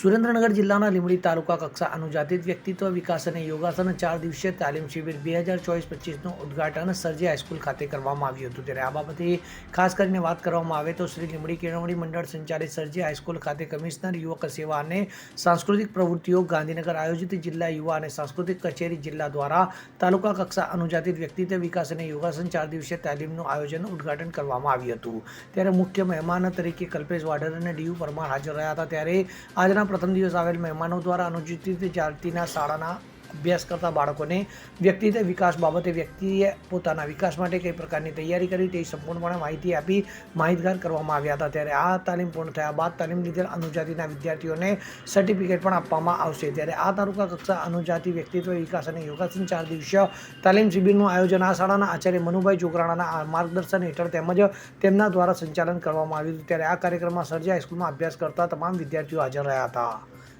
સુરેન્દ્રનગર જિલ્લાના લીંબડી તાલુકા કક્ષા અનુજાતિત વ્યક્તિત્વ વિકાસ અને યોગાસન ચાર દિવસીય તાલીમ શિબિર બે હજાર ચોવીસ પચીસનું ઉદ્ઘાટન સરજી હાઈસ્કૂલ ખાતે કરવામાં આવ્યું હતું. ત્યારે આ બાબતે ખાસ કરીને વાત કરવામાં આવે તો શ્રી લીંબડી કેળવણી મંડળ સંચાલિત સરજી હાઈસ્કૂલ ખાતે કમિશનર, યુવક સેવા અને સાંસ્કૃતિક પ્રવૃત્તિઓ ગાંધીનગર આયોજિત જિલ્લા યુવા અને સાંસ્કૃતિક કચેરી જિલ્લા દ્વારા તાલુકા કક્ષા અનુજાતિત વ્યક્તિત્વ વિકાસ અને યોગાસન ચાર દિવસીય તાલીમનું આયોજન ઉદઘાટન કરવામાં આવ્યું હતું. ત્યારે મુખ્ય મહેમાન તરીકે કલ્પેશ વાઢેર અને ડીયુ પરમાર હાજર રહ્યા હતા. ત્યારે આજના પ્રથમ દિવસ આવેલ મહેમાનો દ્વારા અનુસૂચિત જાતિના શાળાના અભ્યાસ કરતા બાળકોને વ્યક્તિત્વ વિકાસ બાબતે વ્યક્તિએ પોતાના વિકાસ માટે કઈ પ્રકારની તૈયારી કરી તે સંપૂર્ણપણે માહિતી આપી માહિતગાર કરવામાં આવ્યા હતા. ત્યારે આ તાલીમ પૂર્ણ થયા બાદ તાલીમ લીધેલ અનુજાતિના વિદ્યાર્થીઓને સર્ટિફિકેટ પણ આપવામાં આવશે. ત્યારે આ તાલુકા કક્ષા અનુજાતિ વ્યક્તિત્વ વિકાસ અને યોગાસન ચાર દિવસીય તાલીમ શિબિરનું આયોજન આ શાળાના આચાર્ય મનુભાઈ ચોકરાણાના માર્ગદર્શન હેઠળ તેમજ તેમના દ્વારા સંચાલન કરવામાં આવ્યું હતું. ત્યારે આ કાર્યક્રમમાં સર્જા હાઈસ્કૂલમાં અભ્યાસ કરતા તમામ વિદ્યાર્થીઓ હાજર રહ્યા હતા.